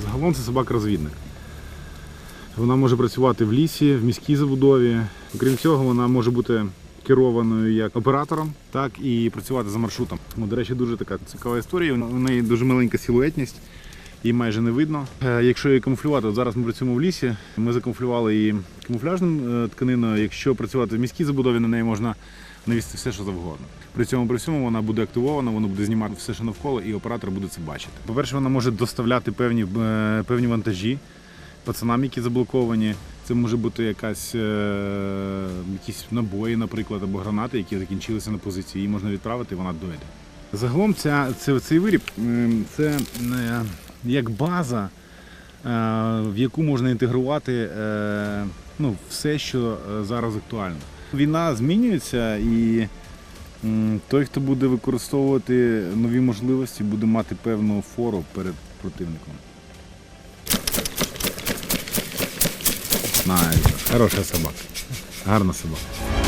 Загалом це собака-розвідник. Вона може працювати в лісі, в міській забудові. Крім цього, вона може бути керованою як оператором, так і працювати за маршрутом. Ну, до речі, дуже така цікава історія. У неї дуже маленька силуетність, її майже не видно. Е, Якщо її камуфлювати, от зараз ми працюємо в лісі, ми закамуфлювали її камуфляжним е, тканиною. Якщо працювати в міській забудові, на неї можна навісти все, що завгодно. При цьому при всьому вона буде активована, вона буде знімати все, що навколо, і оператор буде це бачити. По-перше, вона може доставляти певні, е, певні вантажі пацанам, які заблоковані. Це може бути якась, якісь набої, наприклад, або гранати, які закінчилися на позиції. Її можна відправити, і вона дойде. Загалом ця, це, цей виріб це як база, е, в яку можна інтегрувати е, ну, все, що е, зараз актуально. Війна змінюється і той, хто буде використовувати нові можливості, буде мати певну фору перед противником. Найс. Хороша собака. Гарна собака.